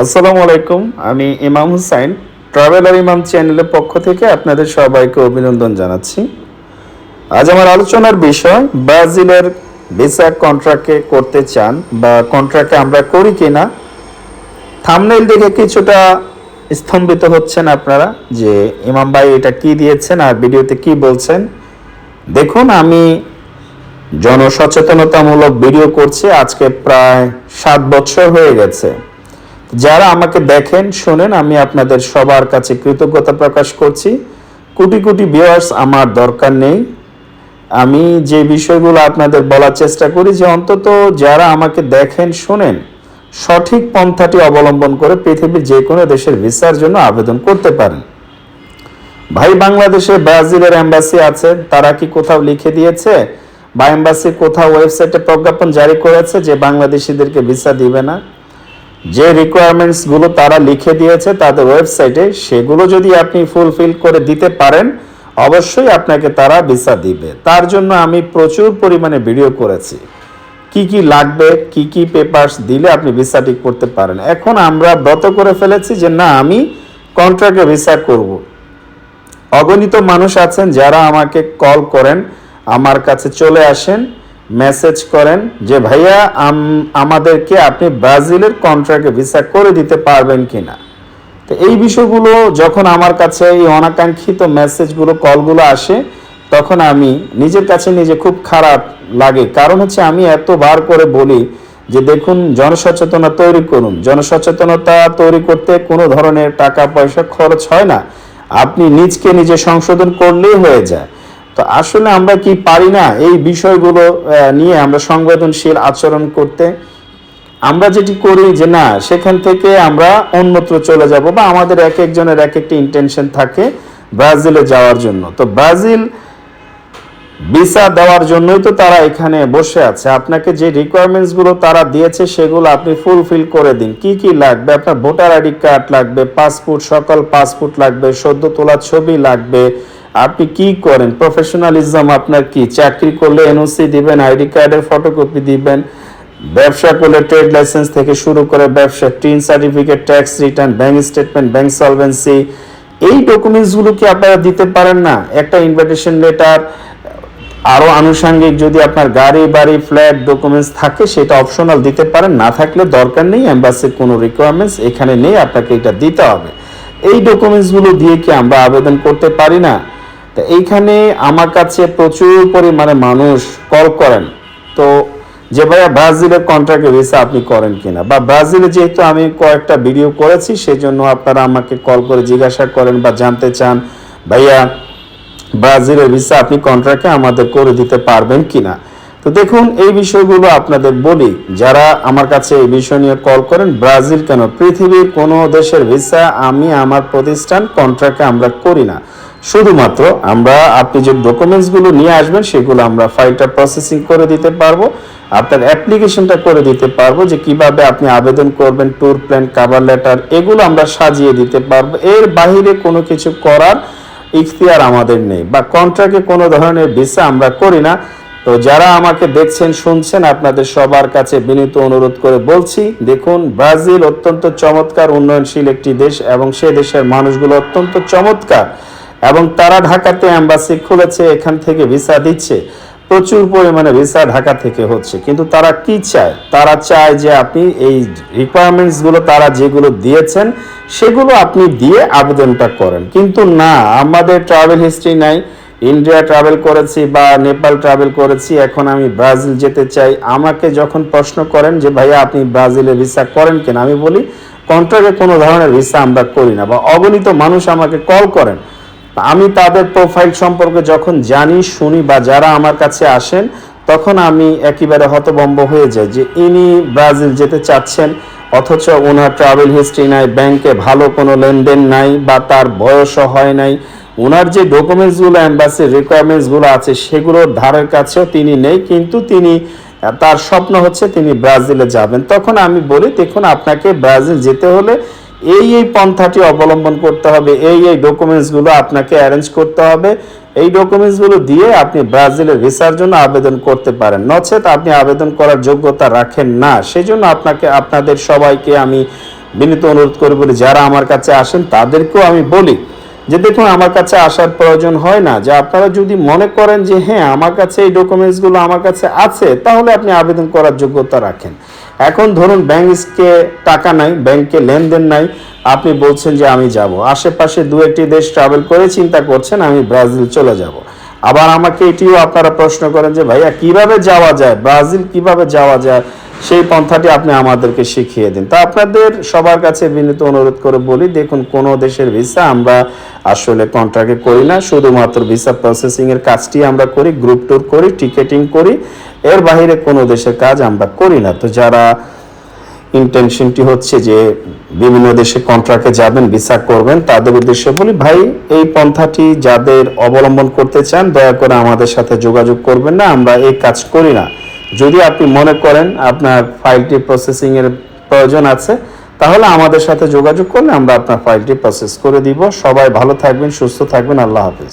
আসসালামু আলাইকুম, আমি ইমাম হুসাইন, ট্রাভেলার ইমাম চ্যানেলের পক্ষ থেকে আপনাদের সবাইকে অভিনন্দন জানাচ্ছি। আজ আমার আলোচনার বিষয়, ব্রাজিলের ভিসা কন্ট্রাক্টে করতে চান বা কন্ট্রাক্টে আমরা করি কিনা। থামনেল দেখে কিছুটা স্তম্ভিত হচ্ছেন আপনারা যে ইমাম ভাই এটা কি দিয়েছেন আর ভিডিওতে কি বলছেন। দেখুন, আমি জনসচেতনতামূলক ভিডিও করছি, আজকে প্রায় সাত বছর হয়ে গেছে। যারা আমাকে দেখেন, শোনেন, আমি আপনাদের সবার কাছে কৃতজ্ঞতা প্রকাশ করছি। কোটি কোটি ভিউয়ার্স আমার দরকার নেই। আমি যে বিষয়গুলো আপনাদের বলার চেষ্টা করি, যে অন্তত যারা আমাকে দেখেন, শোনেন, সঠিক পন্থাটি অবলম্বন করে পৃথিবীর যে কোনো দেশের ভিসার জন্য আবেদন করতে পারেন। ভাই, বাংলাদেশে ব্রাজিলের এম্বাসি আছে, তারা কি কোথাও লিখে দিয়েছে? বা এম্বাসি কোথাও ওয়েবসাইটে প্রজ্ঞাপন জারি করেছে যে বাংলাদেশিদেরকে ভিসা দিবে না? যে রিকোয়ারমেন্টসগুলো তারা লিখে দিয়েছে তাদের ওয়েবসাইটে সেগুলো যদি আপনি ফুলফিল করে দিতে পারেন, অবশ্যই আপনাকে তারা ভিসা দিবে। তার জন্য আমি প্রচুর পরিমাণে ভিডিও করেছি। কি কি লাগবে, কি কি পেপারস দিলে আপনি ভিসাটি করতে পারেন। এখন আমরা ব্রত করে ফেলেছি যে না, আমি কন্ট্রাক্টে ভিসা করব। অগণিত মানুষ আছেন যারা আমাকে কল করেন, আমার কাছে চলে আসেন। মেসেজ করেন যে, ভাইয়া, আম- আমাদেরকে আপনি ব্রাজিলের কন্ট্রাক্টে ভিসা করে দিতে পারবেন কি না তো এই বিষয়গুলো যখন আমার কাছে এই অনাকাঙ্ক্ষিত মেসেজগুলো কলগুলো আসে, তখন আমি নিজের কাছে নিজে খুব খারাপ লাগে। কারণ হচ্ছে আমি এতবার করে বলি যে, দেখুন, জনসচেতনতা তৈরি করুন। জনসচেতনতা তৈরি করতে কোনো ধরনের টাকা পয়সা খরচ হয় না। আপনি নিজকে নিজে সংশোধন করলেই হয়ে যায়। তো আসলে আমরা কি পারি না এই বিষয়গুলো নিয়ে আমরা সংবেদনশীল আচরণ করতে? আমরা যেটি করি যে না, সেখান থেকে আমরা অন্যত্র চলে যাব বা আমাদের এক একজনের এক একটি ইন্টেনশন থাকে ব্রাজিলে যাওয়ার জন্য। তো ব্রাজিল ভিসা দেওয়ার জন্যই তো তারা এখানে বসে আছে। আপনাকে যে রিকোয়ারমেন্টসগুলো তারা দিয়েছে সেগুলো আপনি ফুলফিল করে দিন। কি কি লাগবে? আপনার ভোটার আইডি কার্ড লাগবে, পাসপোর্ট, সকল পাসপোর্ট লাগবে, সদ্য তোলা ছবি লাগবে আপনি কি করেন? প্রফেশনালিজম আপনার কি? চাকরি করলে এনওসি দিবেন আইডি কার্ডের ফটোকপি দিবেন, ব্যবসা করলে ট্রেড লাইসেন্স থেকে শুরু করে ব্যবসা TIN certificate tax return bank statement bank solvency এই ডকুমেন্টসগুলো কি আপনারা দিতে পারেন না? একটা ইনভিটেশন লেটার আরও আনুষঙ্গিক যদি আপনার গাড়ি, বাড়ি ফ্ল্যাট ডকুমেন্টস থাকে, সেটা অপশনাল দিতে পারেন, না থাকলে দরকার নেই এম্বাসির কোনো রিকোয়ারমেন্টস এখানে নেই, আপনাকে এটা দিতে হবে। এই ডকুমেন্টসগুলো দিয়ে কি আমরা আবেদন করতে পারি না? তো এইখানে আমার কাছে প্রচুর পরিমাণে মানুষ কল করেন। তো যে ভাইয়া ব্রাজিলের কন্ট্রাক্টে ভিসা আপনি করেন কিনা? বা ব্রাজিলে যেহেতু আমি কয়েকটা ভিডিও করেছি সেই জন্য আপনারা আমাকে কল করে জিজ্ঞাসা করেন বা জানতে চান, ভাইয়া, ব্রাজিলের ভিসা আপনি কন্ট্রাক্টে আমাদের করে দিতে পারবেন কিনা? তো দেখুন, এই বিষয়গুলো আপনাদের বলি। যারা আমার কাছে এই বিষয় নিয়ে কল করেন, ব্রাজিল কেন? পৃথিবীর কোনো দেশের ভিসা আমি আমার প্রতিষ্ঠান কন্ট্রাক্টে আমরা করি না। শুধুমাত্র আমরা আপনি যে ডকুমেন্টসগুলো নিয়ে আসবেন, সেগুলো আমরা ফাইলটা প্রসেসিং করে দিতে পারব। আপনার অ্যাপ্লিকেশনটা করে দিতে পারব যে কীভাবে আপনি আবেদন করবেন ট্যুর প্ল্যান কাভার লেটার এগুলো আমরা সাজিয়ে দিতে পারব। এর বাইরে কোনো কিছু করার ইখতিয়ার আমাদের নেই বা কন্ট্রাক্টে কোনো ধরনের ভিসা আমরা করি না। তো যারা আমাকে দেখছেন, শুনছেন, আপনাদের সবার কাছে বিনীত অনুরোধ করে বলছি, দেখুন, ব্রাজিল অত্যন্ত চমৎকার, উন্নয়নশীল একটি দেশ এবং সে দেশের মানুষগুলো অত্যন্ত চমৎকার। এবং তারা ঢাকাতে অ্যাম্বাসি খুলেছে, এখান থেকে ভিসা দিচ্ছে। প্রচুর পরিমাণে ভিসা ঢাকা থেকে হচ্ছে। কিন্তু তারা কি চায়? তারা চায় যে আপনি এই রিকোয়ারমেন্টসগুলো তারা যেগুলো দিয়েছেন, সেগুলো আপনি দিয়ে আবেদনটা করেন। কিন্তু না, আমাদের ট্রাভেল হিস্ট্রি নাই। ইন্ডিয়া ট্রাভেল করেছি বা নেপাল ট্রাভেল করেছি, এখন আমি ব্রাজিল যেতে চাই। আমাকে যখন প্রশ্ন করেন যে, ভাইয়া, আপনি ব্রাজিলে ভিসা করেন কেন? আমি বলি, কন্ট্রাক্টে কোনো ধরনের ভিসা আমরা করি না। বা অগণিত মানুষ আমাকে কল করেন আমি তাদের প্রোফাইল সম্পর্কে যখন জানি, শুনি বা যারা আমার কাছে আসেন, তখন আমি একেবারে হতভম্ব হয়ে যাই যে ইনি ব্রাজিল যেতে চাচ্ছেন, অথচ ওনার ট্রাভেল হিস্ট্রি নাই ব্যাংকে ভালো কোনো লেনদেন নাই বা তার বয়সও হয় নাই। ওনার যে ডকুমেন্টসগুলো অ্যাম্বাসির রিকোয়ারমেন্টসগুলো আছে সেগুলোর ধারের কাছেও তিনি নেই, কিন্তু তিনি, তার স্বপ্ন হচ্ছে তিনি ব্রাজিলে যাবেন। তখন আমি বলি, দেখুন, আপনাকে ব্রাজিল যেতে হলে এই এই পন্থাটি অবলম্বন করতে হবে, এই এই ডকুমেন্টসগুলো আপনাকে অ্যারেঞ্জ করতে হবে। এই ডকুমেন্টসগুলো দিয়ে আপনি ব্রাজিলের ভিসার জন্য আবেদন করতে পারেন। নচেত আপনি আবেদন করার যোগ্যতা রাখেন না। সেজন্য আপনাকে, আপনাদের সবাইকে আমি বিনীত অনুরোধ করে বলি, যারা আমার কাছে আসেন তাদেরকেও আমি বলি যে, দেখুন, আমার কাছে আসার প্রয়োজন হয় না। যে, আপনারা যদি মনে করেন যে হ্যাঁ আমার কাছে এই ডকুমেন্টসগুলো আমার কাছে আছে, তাহলে আপনি আবেদন করার যোগ্যতা রাখেন। এখন ধরুন ব্যাংকে টাকা নাই ব্যাংকে লেনদেন নাই, আপনি বলছেন যে আমি যাব। আশেপাশে দু একটি দেশ ট্রাভেল করে চিন্তা করছেন, আমি ব্রাজিল চলে যাব। আবার আমাকে এটিও আপনারা প্রশ্ন করেন যে, ভাইয়া, কীভাবে যাওয়া যায়? ব্রাজিল কীভাবে যাওয়া যায়? সেই পন্থাটি আপনি আমাদেরকে শিখিয়ে দিন। তা আপনাদের সবার কাছে বিনীত অনুরোধ করে বলি, দেখুন, কোন দেশের ভিসা আমরা আসলে কন্ট্রাক্টে করি না। শুধুমাত্র ভিসা প্রসেসিং এর কাজটি আমরা করি গ্রুপ ট্যুর করি টিকেটিং করি। এর বাইরে কোনো দেশের কাজ আমরা করি না। তো যারা ইন্টেনশনটি হচ্ছে যে বিভিন্ন দেশে কন্ট্রাক্টে যাবেন ভিসা করবেন, তাদের উদ্দেশ্যে বলি, ভাই, এই পন্থাটি যাদের অবলম্বন করতে চান, দয়া করে আমাদের সাথে যোগাযোগ করবেন না। আমরা এই কাজ করি না। যদি আপনি মনে করেন আপনার ফাইলটি প্রসেসিং এর প্রয়োজন আছে, তাহলে আমাদের সাথে যোগাযোগ করলে আমরা আপনার ফাইলটি প্রসেস করে দিব। সবাই ভালো থাকবেন, সুস্থ থাকবেন। আল্লাহ হাফিজ।